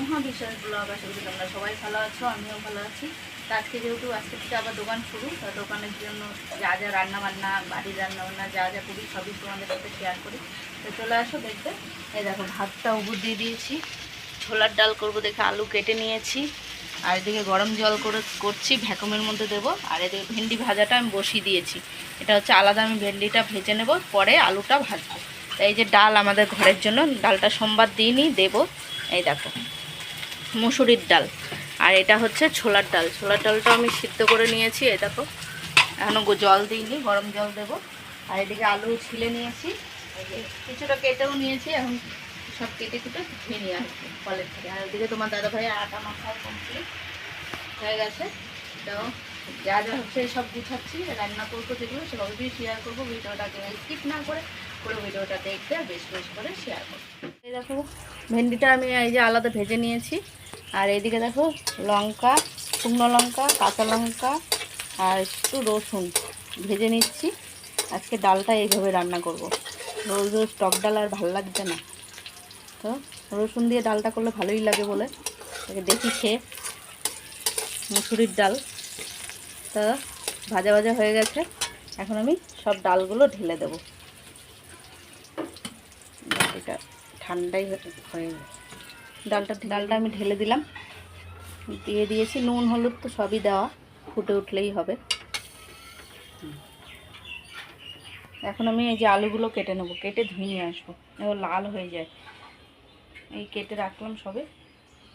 Mahabiswas blog, আশা করি তোমরা সবাই ভালো আছো, আমিও ভালো আছি। আজকে যেহেতু, আজকে থেকে আবার দোকান শুরু, তো দোকানের জন্য যা যা রান্না বান্না বাড়ির রান্না বান্না যা যা করি, সবই তোমাদের সাথে শেয়ার করি। তো চলে আসো দেখবে এই দেখো, ভাতটা উবুর দিয়ে দিয়েছি। ছোলার ডাল করব দেখে আলু কেটে নিয়েছি। আর এদিকে গরম জল করে, করছি, ভ্যাকুমের মধ্যে দেবো। আর এদিকে ভেন্ডি ভাজাটা আমি বসিয়ে দিয়েছি। এটা হচ্ছে আলাদা আমি ভেন্ডিটা ভেজে নেব, পরে আলুটা ভাজবো। এই যে ডাল আমাদের ঘরের জন্য, ডালটা সোমবার দিনই দেবো। এই দেখো। মুসুরির ডাল। আর এটা হচ্ছে ছোলার ডাল। ছোলার ডালটা আমি সিদ্ধ করে নিয়েছি, এই দেখো। এখনও জল দিইনি, গরম জল দেবো। আর এদিকে আলু ছিলে নিয়েছি। কিছুটা কেটেও নিয়েছি, এখন সব কেটে কেটে ধুয়ে নিয়ে আসব কলের থেকে। আর ওদিকে তোমার দাদা ভাই আটা মাখা কমপ্লিট হয়ে গেছে। তো যা যা হচ্ছে সব গুছাচ্ছি, রান্না করব যেগুলো সবই শেয়ার করব। ভিডিওটাকে স্কিপ না করে পুরো ভিডিওটা দেখতে বেশ বেশ করে শেয়ার করব। দেখো, ভেন্ডিটা আমি এই যে আলাদা ভেজে নিয়েছি। আর এইদিকে দেখো লঙ্কা, শুকনো লঙ্কা, কাঁচা লঙ্কা আর একটু রসুন ভেজে নিচ্ছি। আজকে ডালটা এইভাবে রান্না করব। রোজ রোজ টক ডাল আর ভালো লাগছে না। তো রসুন দিয়ে ডালটা করলে ভালোই লাগে বলে। দেখি খেয়ে। মুসুরির ডাল। তো ভাজা ভাজা হয়ে গেছে। এখন আমি সব ডালগুলো ঢেলে দেবো। এটা ঠান্ডাই হয়ে গেছে। ডালটা ডালটা আমি ঢেলে দিলাম। দিয়ে দিয়েছি নুন, হলুদ তো সবই দেওয়া। ফুটে উঠলেই হবে। এখন আমি এই যে আলুগুলো কেটে নেব। কেটে ধুয়ে নিয়ে আসব। এবার লাল হয়ে যায়। এই কেটে রাখলাম সবে।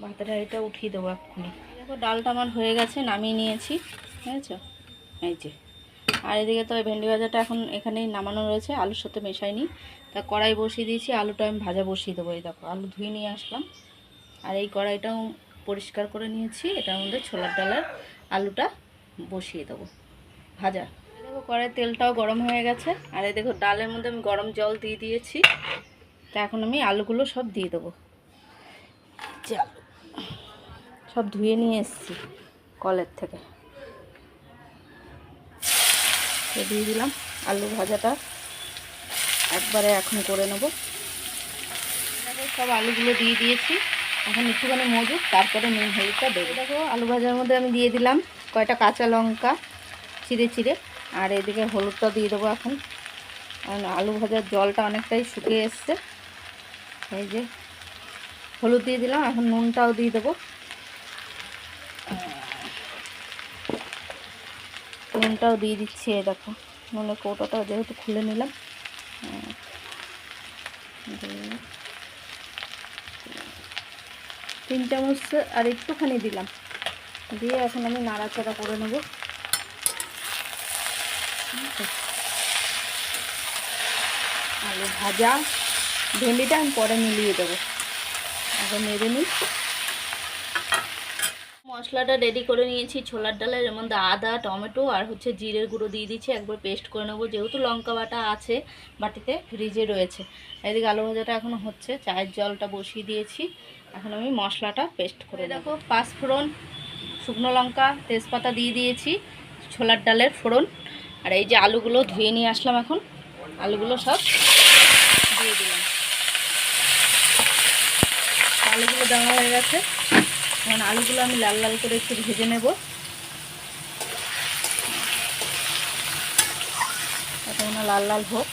ভাতের হাঁড়িটা উঠিয়ে দেবো এক্ষুনি। দেখো, ডালটা আমার হয়ে গেছে, নামিয়ে নিয়েছি। বুঝেছ এই যে। আর এদিকে তো ভেন্ডি ভাজাটা এখন এখানেই নামানো রয়েছে। আলুর সাথে মেশাইনি। তা কড়াই বসিয়ে দিয়েছি। আলুটা আমি ভাজা বসিয়ে দেবো। এই দেখো, আলু ধুয়ে নিয়ে আসলাম। আর এই কড়াইটাও পরিষ্কার করে নিয়েছি। এটার মধ্যে ছোলার ডালের আলুটা বসিয়ে দেবো। ভাজা। দেখো কড়াই তেলটাও গরম হয়ে গেছে। আর এই দেখো ডালের মধ্যে আমি গরম জল দিয়ে দিয়েছি। তা এখন আমি আলুগুলো সব দিয়ে দেবো। সব ধুয়ে নিয়ে এসেছি কলের থেকে। দিয়ে দিলাম আলু ভাজাটা। একবারে এখন করে নেব। সব আলুগুলো দিয়ে দিয়েছি। এখন একটুখানি মজুক তারপরে নুন, হলুদটা দেবো। দেখো, আলু ভাজার মধ্যে আমি দিয়ে দিলাম কয়টা কাঁচা লঙ্কা, চিড়ে চিড়ে। আর এদিকে হলুদটা দিয়ে দেবো এখন। আলু ভাজার জলটা অনেকটাই শুকিয়ে এসছে। এই যে, হলুদ দিয়ে দিলাম, এখন নুনটাও দিয়ে দেবো। নুনটাও দিয়ে দিচ্ছি, এই দেখো। নুনের কৌটাটা যেহেতু খুলে নিলাম। দিয়ে- তিন চামচ আর একটুখানি দিলাম। দিয়ে এখন আমি নাড়াচাড়া করে নেব। আলু ভাজা, ভেন্ডিটা আমি পরে মিলিয়ে দেবো। এখন মেরে নিই। মশলাটা রেডি করে নিয়েছি। ছোলার ডালের এর মধ্যে আদা, টমেটো আর হচ্ছে জিরের গুঁড়ো দিয়ে দিচ্ছি। একবার পেস্ট করে নেব। যেহেতু লঙ্কা বাটা আছে, বাটিতে ফ্রিজে রয়েছে। এদিকে আলু ভাজাটা এখনও হচ্ছে। চায়ের জলটা বসিয়ে দিয়েছি। এখন আমি মশলাটা পেস্ট করে দেখো, পাঁচ ফোড়ন শুকনো লঙ্কা, তেজপাতা দিয়ে দিয়েছি। ছোলার ডালের ফোড়ন। আর এই যে আলুগুলো ধুয়ে নিয়ে আসলাম এখন। আলুগুলো সব দিয়ে দিলাম। আলুগুলো দেওয়া হয়ে গেছে। এখন আলুগুলো আমি লাল লাল করে একটু ভেজে নেব। এখন লাল লাল হোক।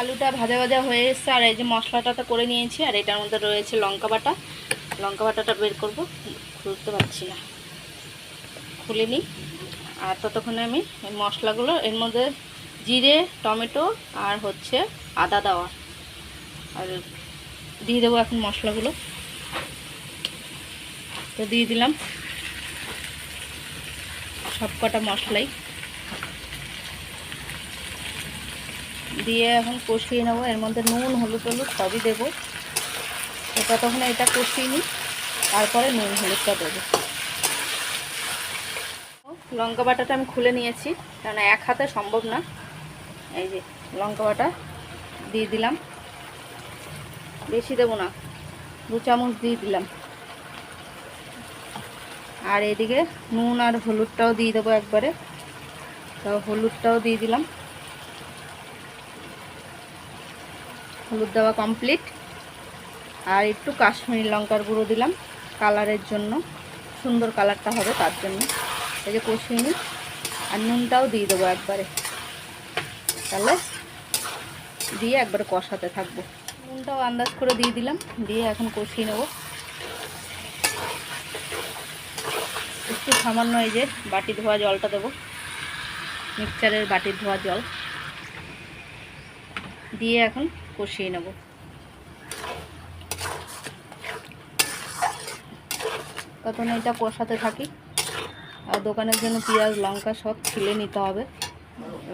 আলুটা ভাজা ভাজা হয়ে এসছে, আর এই যে মশলাটা তো করে নিয়েছি, আর এটার মধ্যে রয়েছে লঙ্কা বাটা। লঙ্কা বাটাটা বের করব, খুলতে পারছি না। খুলে নিই। আর ততক্ষণে আমি এই মশলাগুলো, এর মধ্যে জিরে, টমেটো, আর হচ্ছে আদা দেওয়া। আর দিয়ে দেবো এখন মশলাগুলো। তো দিয়ে দিলাম সব কটা মশলাই। দিয়ে এখন কষিয়ে নেব। এর মধ্যে নুন, হলুদ হলুদ সবই দেবো। এটা তখন এটা কষিয়ে নিই। তারপরে নুন, হলুদটা দেবো। লঙ্কা বাটাটা আমি খুলে নিয়েছি, কারণ এক হাতে সম্ভব না। এই যে লঙ্কা বাটা দিয়ে দিলাম। বেশি দেবো না, দু চামচ দিয়ে দিলাম। আর এদিকে নুন আর হলুদটাও দিয়ে দেবো একবারে। তো হলুদটাও দিয়ে দিলাম। হলুদ দেওয়া কমপ্লিট আর একটু কাশ্মীরি লঙ্কার গুঁড়ো দিলাম কালারের জন্য। সুন্দর কালারটা হবে তার জন্য। এই যে কষিয়ে নিই আর নুনটাও দিয়ে দেবো একবারে। তাহলে দিয়ে একবারে কষাতে থাকব। নুনটাও আন্দাজ করে দিয়ে দিলাম। দিয়ে এখন কষিয়ে নেব। একটু সামান্য এই যে বাটি ধোয়া জলটা দেবো। মিক্সচারের বাটির ধোয়া জল। দিয়ে এখন কষিয়ে নেব। তখন এটা কষাতে থাকি। আর দোকানের জন্য পেঁয়াজ, লঙ্কা সব ছিলে নিতে হবে।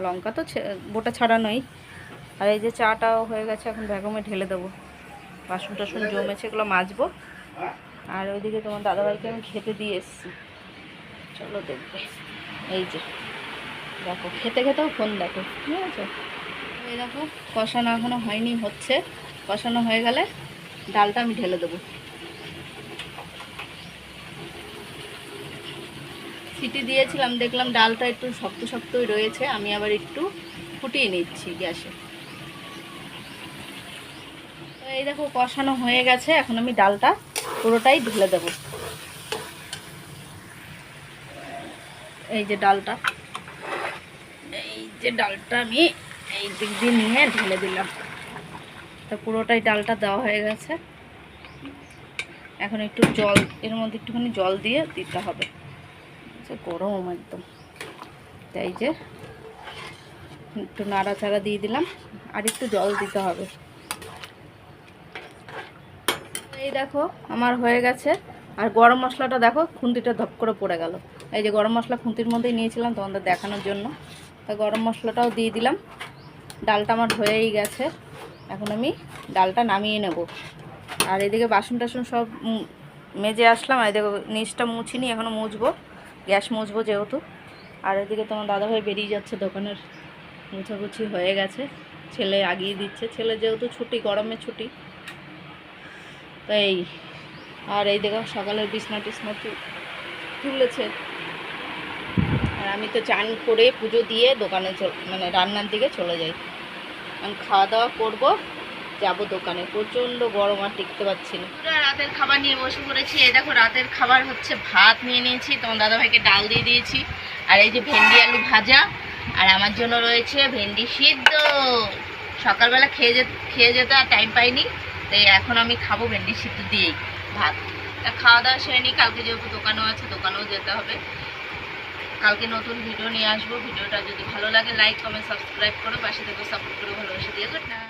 লঙ্কা তো ছে- ছাড়া নয়। আর এই যে চাটাও হয়ে গেছে, এখন বেগমে ঢেলে দেবো। বাসন টাসন জমেছে, এগুলো মাজবো। আর ওইদিকে তোমার দাদাভাইকে আমি খেতে দিয়ে এসেছি। চলো দেখবে। এই যে, দেখো, খেতে খেতেও ফোন দেখো, ঠিক আছে? এই দেখো, কষানো এখনও হয়নি, হচ্ছে। কষানো হয়ে গেলে ডালটা আমি ঢেলে দেবো। সিটি দিয়েছিলাম, দেখলাম ডালটা একটু শক্ত শক্তই রয়েছে, আমি আবার একটু ফুটিয়ে নিচ্ছি গ্যাসে। এই দেখো, কষানো হয়ে গেছে, এখন আমি ডালটা পুরোটাই ঢেলে দেবো। এই যে ডালটা। এই যে ডালটা আমি এই দিক দিয়ে নিয়ে ঢেলে দিলাম। তো পুরোটাই ডালটা দেওয়া হয়ে গেছে। এখন একটু জল, এর মধ্যে একটুখানি জল দিয়ে দিতে হবে। যে গরম একদম। তাই যে একটু নাড়াচাড়া দিয়ে দিলাম, আর একটু জল দিতে হবে। এই দেখো, আমার হয়ে গেছে। আর গরম মশলাটা দেখো, খুন্তিটা ধপ করে পড়ে গেল। এই যে গরম মশলা খুন্তির মধ্যেই নিয়েছিলাম তোমাদের দেখানোর জন্য। তা গরম মশলাটাও দিয়ে দিলাম। ডালটা আমার হয়েই গেছে। এখন আমি ডালটা নামিয়ে নেব। আর এদিকে বাসন টাসন সব মেজে আসলাম। আর এদিকে নিচটা মুছিনি এখনও মুছবো। গ্যাস মুছবো যেহেতু। আর এদিকে তোমার দাদাভাই বেরিয়ে যাচ্ছে দোকানের। মুছাগুছি হয়ে গেছে। ছেলে আগিয়ে দিচ্ছে। ছেলে যেহেতু ছুটি, গরমের ছুটি। তাই আর এই দেখো সকালের বিছনা টিছনা তুলেছে। আর আমি তো চান করে পুজো দিয়ে দোকানে মানে রান্নার দিকে চলে যাই। আমি খাওয়া দাওয়া করব, যাব দোকানে। প্রচণ্ড গরম, আর টিকতে পারছি না। রাতের খাবার নিয়ে বসে পড়েছি। এই দেখো রাতের খাবার হচ্ছে ভাত নিয়ে নিয়েছি। তোমার দাদাভাইকে ডাল দিয়ে দিয়েছি। আর এই যে ভেন্ডি আলু ভাজা। আর আমার জন্য রয়েছে ভেন্ডি সিদ্ধ। সকালবেলা খেয়ে যে খেয়ে যেতে আর টাইম পাইনি। তাই এখন আমি খাব ভেন্ডি সিদ্ধ দিয়েই। ভাত। তা খাওয়া দাওয়া সেরে নিই, কালকে যেহেতু দোকানও আছে, দোকানেও যেতে হবে। কালকে নতুন ভিডিও নিয়ে আসব। ভিডিওটা যদি ভালো লাগে লাইক কমেন্ট সাবস্ক্রাইব করো পাশে থেকে সাপোর্ট করে ভালোবাসা দিয়ে গুড নাইট।